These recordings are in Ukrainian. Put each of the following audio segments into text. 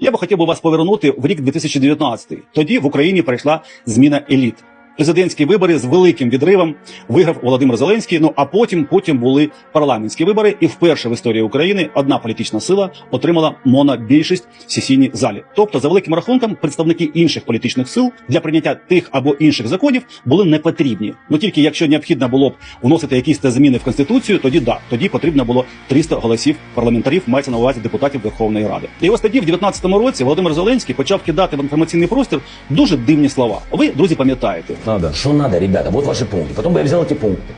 Я би хотів би вас повернути в рік 2019. Тоді в Україні прийшла зміна еліт. Президентські вибори з великим відривом виграв Володимир Зеленський. Ну а потім потім були парламентські вибори, і вперше в історії України одна політична сила отримала монобільшість в сесійній залі. Тобто, за великим рахунком, представники інших політичних сил для прийняття тих або інших законів були не потрібні. Ну тільки якщо необхідно було б вносити якісь та зміни в конституцію, тоді да, тоді потрібно було 300 голосів парламентарів, мається на увазі депутатів Верховної Ради. І ось тоді, в 19 році, Володимир Зеленський почав кидати в інформаційний простір дуже дивні слова. Ви, друзі, пам'ятаєте Надо. Что надо, ребята? Вот ваши пункты. Потом бы я взял эти пункты.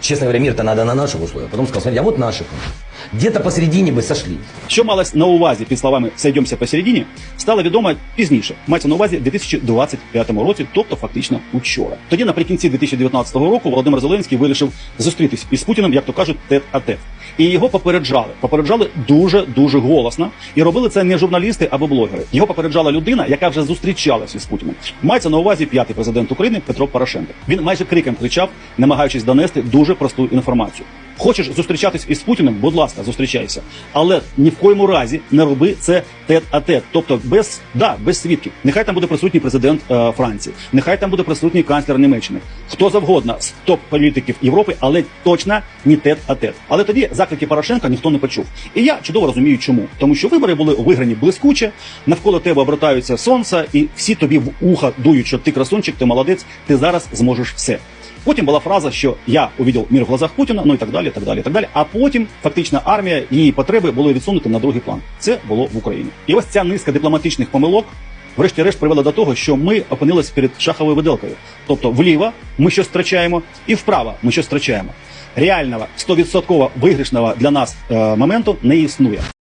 Честно говоря, мир-то надо на наших условиях. Потом сказал, смотрите, а вот наши пункты. Где-то посередине бы сошли. Що малось на увазі під словами «сойдемося посередині», стало відомо пізніше. Мається на увазі в 2025 році, тобто фактично учора. Тоді, наприкінці 2019 року, Володимир Зеленський вирішив зустрітись із Путіним, як то кажуть, тет а тет. І його попереджали. Попереджали дуже дуже голосно. І робили це не журналісти або блогери. Його попереджала людина, яка вже зустрічалася з Путіним. Мається на увазі п'ятий президент України Петро Порошенко. Він майже криком кричав, намагаючись донести дуже просту інформацію. Хочеш зустрічатись із Путіним? Будь ласка, зустрічайся. Але ні в коєму разі не роби це тет а тет, тобто без да, без свідків. Нехай там буде присутній президент е, Франції, нехай там буде присутній канцлер Німеччини, хто завгодно з топ політиків Європи, але точно не тет а тет. Але тоді заклики Порошенка ніхто не почув. І я чудово розумію, чому тому, що вибори були виграні блискуче, навколо тебе обертаються сонце, і всі тобі в уха дують, що ти красунчик, ти молодець, ти зараз зможеш все. Потім була фраза, що я увидел мир в глазах Путіна, ну і так далі, так далі, так далі. А потім фактично армія її потреби були відсунуті на другий план. Це було в Україні. І ось ця низка дипломатичних помилок. Врешті-решт привела до того, що ми опинились перед шаховою виделкою. Тобто вліво ми щось втрачаємо, і вправо ми щось втрачаємо. Реального 100% виграшного для нас е, моменту не існує.